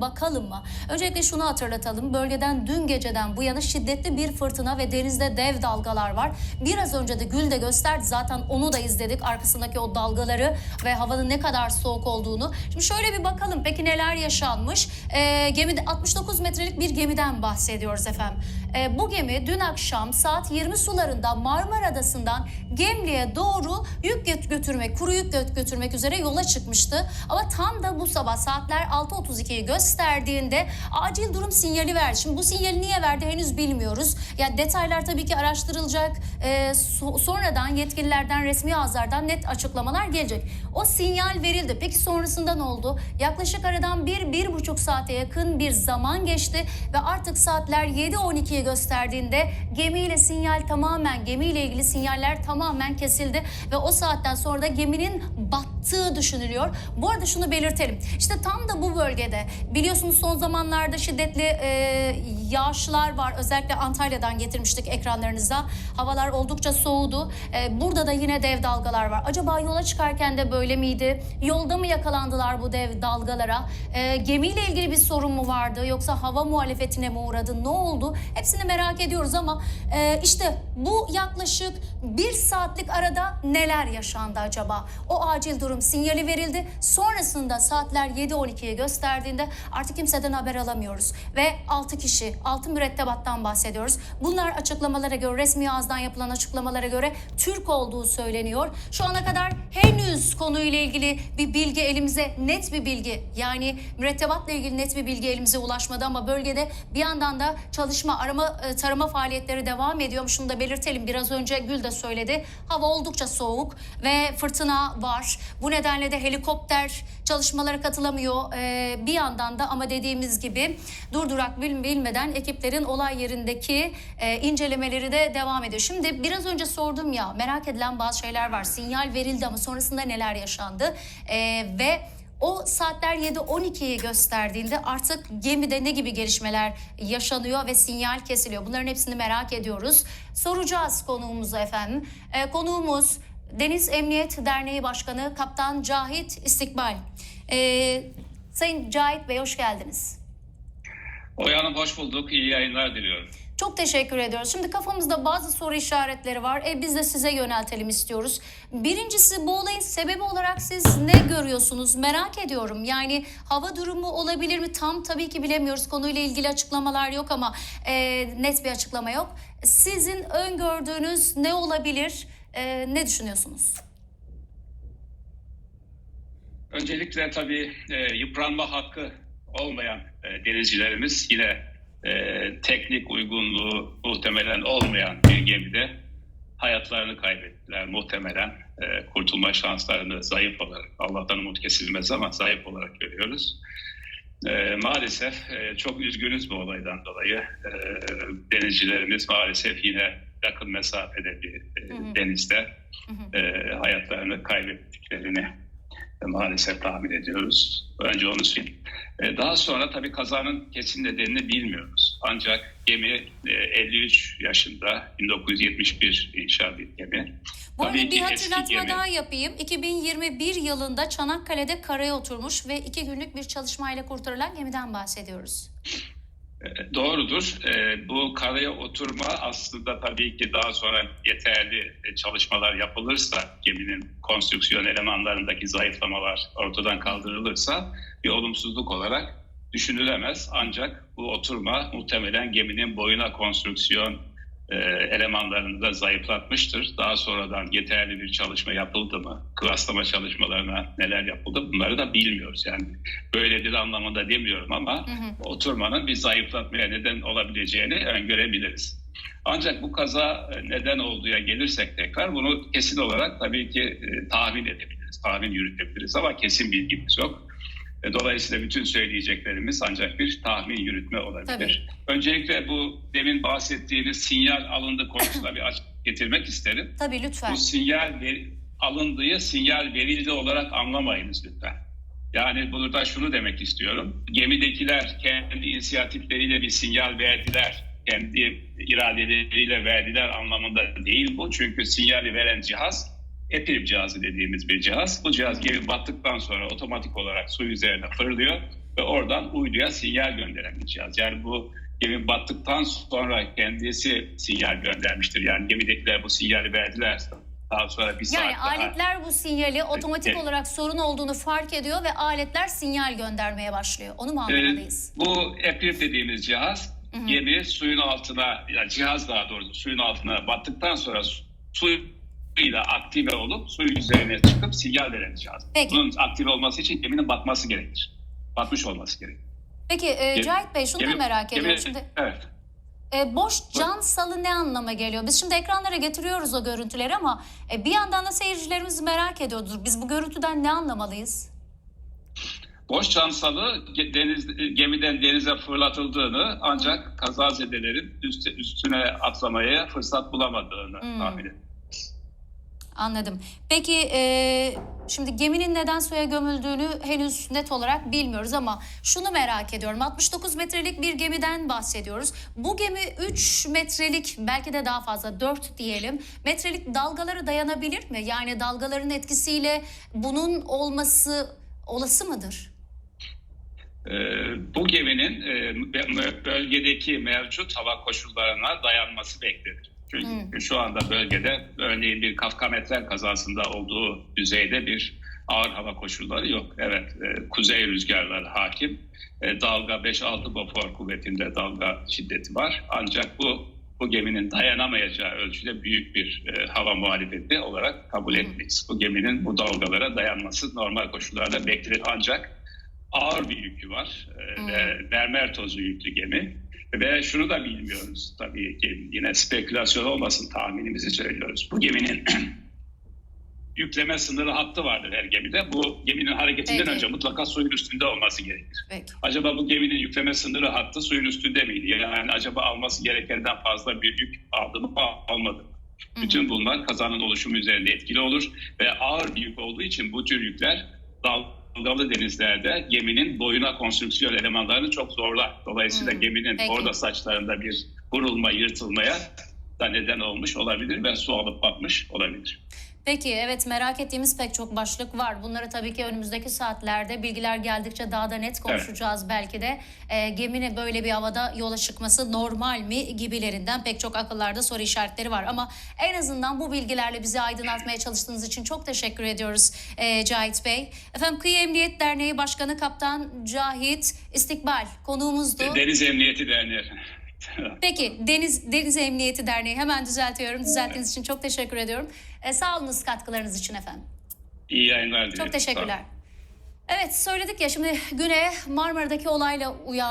bakalım mı? Öncelikle şunu hatırlatalım. Bölgeden dün geceden bu yana şiddetli bir fırtına ve denizde dev dalgalar var. Biraz önce de Gül de gösterdi zaten onu da izledik. Arkasındaki o dalgaları ve havanın ne kadar soğuk olduğunu. Şimdi şöyle bir bakalım peki neler yaşanmış? Ee, gemide 69 metrelik bir gemiden bahsediyoruz efendim. Ee, bu gemi dün akşam saat 20 sularında Marmara Adası'ndan Gemli'ye doğru yük gö- götürmek, kuru yük gö- götürmek üzere yola çıkmıştı. Ama tam da bu sabah saatler 6.32'yi gösterdiğinde acil durum sinyali verdi. Şimdi bu sinyali niye verdi henüz bilmiyoruz. Yani detaylar tabii ki araştırılacak. Ee, so- sonradan yetkililerden, resmi ağızlardan net açıklamalar gelecek. O sinyal verildi. Peki sonrasında ne oldu? Yaklaşık aradan bir, bir buçuk saate yakın bir zaman geçti ve artık saatler 7.12'yi gösterdiğinde gemiyle sinyal tamamen, gemiyle ilgili sinyaller tamamen kesildi ve o saatten sonra da geminin battığı düşünülüyor. Bu arada şunu belirtelim. İşte tam da bu bölgede biliyorsunuz son zamanlarda şiddetli e, yağışlar var. Özellikle Antalya'dan getirmiştik ekranlarınıza. Havalar oldukça soğudu. E, burada da yine dev dalgalar var. Acaba yola çıkarken de böyle miydi? Yolda mı yakalandılar bu dev dalgalara? E, gemiyle ilgili bir sorun mu vardı? Yoksa hava muhalefetine mi uğradı? Ne oldu? Hepsini merak ediyoruz ama e, işte bu yaklaşık bir saatlik arada neler yaşandı acaba? O acil durum sinyali verildi. Sonrasında saatler 7.12'yi gösterdiğinde artık kimseden haber alamıyoruz. Ve 6 kişi, 6 mürettebattan bahsediyoruz. Bunlar açıklamalara göre, resmi ağızdan yapılan açıklamalara göre Türk olduğu söyleniyor. Şu ana kadar henüz konuyla ilgili bir bilgi elimize, net bir bilgi yani mürettebatla ilgili net bir bilgi elimize ulaşmadı ama bölgede bir yandan da çalışma, arama, e, tarama faaliyetleri devam ediyor. Şunu da belirtelim biraz önce Gül de söyledi. Hava oldukça soğuk ve fırtına var. Bu nedenle de helikopter çalışmalara katılamıyor Ee, bir yandan da ama dediğimiz gibi durdurak bil- bilmeden ekiplerin olay yerindeki e, incelemeleri de devam ediyor. Şimdi biraz önce sordum ya merak edilen bazı şeyler var. Sinyal verildi ama sonrasında neler yaşandı? Ee, ve o saatler 7-12'yi gösterdiğinde artık gemide ne gibi gelişmeler yaşanıyor ve sinyal kesiliyor. Bunların hepsini merak ediyoruz. Soracağız konuğumuza efendim. Ee, konuğumuz Deniz Emniyet Derneği Başkanı Kaptan Cahit İstikbal. Ee, Sayın Cahit Bey hoş geldiniz. Oya Hanım hoş bulduk. İyi yayınlar diliyorum. Çok teşekkür ediyoruz. Şimdi kafamızda bazı soru işaretleri var. E, biz de size yöneltelim istiyoruz. Birincisi bu olayın sebebi olarak siz ne görüyorsunuz? Merak ediyorum. Yani hava durumu olabilir mi? Tam tabii ki bilemiyoruz. Konuyla ilgili açıklamalar yok ama e, net bir açıklama yok. Sizin öngördüğünüz ne olabilir? E, ne düşünüyorsunuz? Öncelikle tabii e, yıpranma hakkı olmayan e, denizcilerimiz yine e, teknik uygunluğu muhtemelen olmayan bir gemide hayatlarını kaybettiler. Muhtemelen e, kurtulma şanslarını zayıf olarak, Allah'tan umut kesilmez ama zayıf olarak görüyoruz. E, maalesef e, çok üzgünüz bu olaydan dolayı. E, denizcilerimiz maalesef yine yakın mesafede bir e, Hı hı. denizde Hı hı. e, hayatlarını kaybettiklerini e, maalesef tahmin ediyoruz. Önce onu söyleyeyim. E, daha sonra tabii kazanın kesin nedenini bilmiyoruz. Ancak gemi e, 53 yaşında 1971 inşa bir gemi. Bu arada bir hatırlatma gemi. daha yapayım. 2021 yılında Çanakkale'de karaya oturmuş ve iki günlük bir çalışmayla kurtarılan gemiden bahsediyoruz. E, Doğrudur. E, bu karaya oturma aslında tabii ki daha sonra yeterli e, çalışmalar yapılırsa, geminin konstrüksiyon elemanlarındaki zayıflamalar ortadan kaldırılırsa bir olumsuzluk olarak düşünülemez. Ancak bu oturma muhtemelen geminin boyuna konstrüksiyon elemanlarını da zayıflatmıştır. Daha sonradan yeterli bir çalışma yapıldı mı? Klaslama çalışmalarına neler yapıldı? Bunları da bilmiyoruz. Yani böyledir anlamında demiyorum ama Hı hı. oturmanın bir zayıflatmaya neden olabileceğini öngörebiliriz. Ancak bu kaza e, neden olduğuya gelirsek tekrar bunu kesin olarak tabii ki e, tahmin edebiliriz, tahmin yürütebiliriz ama kesin bilgimiz yok. E, Dolayısıyla bütün söyleyeceklerimiz ancak bir tahmin yürütme olabilir. Öncelikle bu demin bahsettiğiniz sinyal alındı konusuna bir açıklık getirmek isterim. Tabii lütfen. Bu sinyal ver- alındığı sinyal verildi olarak anlamayınız lütfen. Yani burada şunu demek istiyorum. Gemidekiler kendi inisiyatifleriyle bir sinyal verdiler. Kendi iradeleriyle verdiler anlamında değil bu. Çünkü sinyali veren cihaz EPIRB cihazı dediğimiz bir cihaz. Bu cihaz gemi battıktan sonra otomatik olarak su üzerine fırlıyor ve oradan uyduya sinyal gönderen bir cihaz. Yani bu gemi battıktan sonra kendisi sinyal göndermiştir. Yani gemidekiler bu sinyali verdiler. Daha sonra bir saat Yani daha aletler bu sinyali otomatik Evet. olarak sorun olduğunu fark ediyor ve aletler sinyal göndermeye başlıyor. Onu mu Ee, anlamalıyız? bu EPIR dediğimiz cihaz gemi suyun altına, yani cihaz daha doğrusu suyun altına battıktan sonra suyla aktive olup suyun üzerine çıkıp sinyal veren cihaz. Peki. Bunun aktive olması için geminin batması gerekir. Batmış olması gerekir. Peki e, Gemi- Cahit Bey şunu da Gemi- merak ediyorum. gemi- Şimdi Evet. E, boş can salı ne anlama geliyor? Biz şimdi ekranlara getiriyoruz o görüntüleri ama e, bir yandan da seyircilerimiz merak ediyordur. Biz bu görüntüden ne anlamalıyız? Boş çansalı ge- deniz, gemiden denize fırlatıldığını ancak kazazedelerin üst, üstüne atlamaya fırsat bulamadığını Hmm. tahmin ediyorum. Anladım. Peki e, şimdi geminin neden suya gömüldüğünü henüz net olarak bilmiyoruz ama şunu merak ediyorum. 69 metrelik bir gemiden bahsediyoruz. Bu gemi 3 metrelik belki de daha fazla 4 diyelim metrelik dalgalara dayanabilir mi? Yani dalgaların etkisiyle bunun olması olası mıdır? Ee, bu geminin e, bölgedeki mevcut hava koşullarına dayanması beklenir. Çünkü şu anda bölgede örneğin bir Kafkametren kazasında olduğu düzeyde bir ağır hava koşulları yok. Evet, e, kuzey rüzgarları hakim. E, dalga 5-6 bofor kuvvetinde dalga şiddeti var. Ancak bu bu geminin dayanamayacağı ölçüde büyük bir e, hava muhalefeti olarak kabul etmeyiz. Bu geminin bu dalgalara dayanması normal koşullarda beklenir. Ancak ağır bir yükü var e, ve mermer tozu yüklü gemi. Ve şunu da bilmiyoruz tabii ki yine spekülasyon olmasın tahminimizi söylüyoruz. Bu geminin yükleme sınırı hattı vardır her gemide. Bu geminin hareketinden Peki. önce mutlaka suyun üstünde olması gerekir. Peki. Acaba bu geminin yükleme sınırı hattı suyun üstünde miydi? Yani acaba alması gerekenden fazla bir yük aldı mı almadı mı? Bütün bunlar kazanın oluşumu üzerinde etkili olur ve ağır bir yük olduğu için bu tür yükler dalgalı denizlerde geminin boyuna konstrüksiyon elemanlarını çok zorlar. Dolayısıyla Hı, geminin peki. orada saçlarında bir vurulma, yırtılmaya da neden olmuş olabilir ve su alıp batmış olabilir. Peki evet merak ettiğimiz pek çok başlık var. Bunları tabii ki önümüzdeki saatlerde bilgiler geldikçe daha da net konuşacağız belki de. Ee, geminin böyle bir havada yola çıkması normal mi gibilerinden pek çok akıllarda soru işaretleri var. Ama en azından bu bilgilerle bizi aydınlatmaya çalıştığınız için çok teşekkür ediyoruz ee, Cahit Bey. Efendim Kıyı Emniyet Derneği Başkanı Kaptan Cahit İstikbal konuğumuzdu. Deniz Emniyeti Derneği. Peki Deniz Deniz Emniyeti Derneği hemen düzeltiyorum. Düzelttiğiniz için çok teşekkür ediyorum. Ee, sağ olunuz katkılarınız için efendim. İyi yayınlar dilerim. Çok teşekkürler. Evet söyledik ya şimdi güne Marmara'daki olayla uyan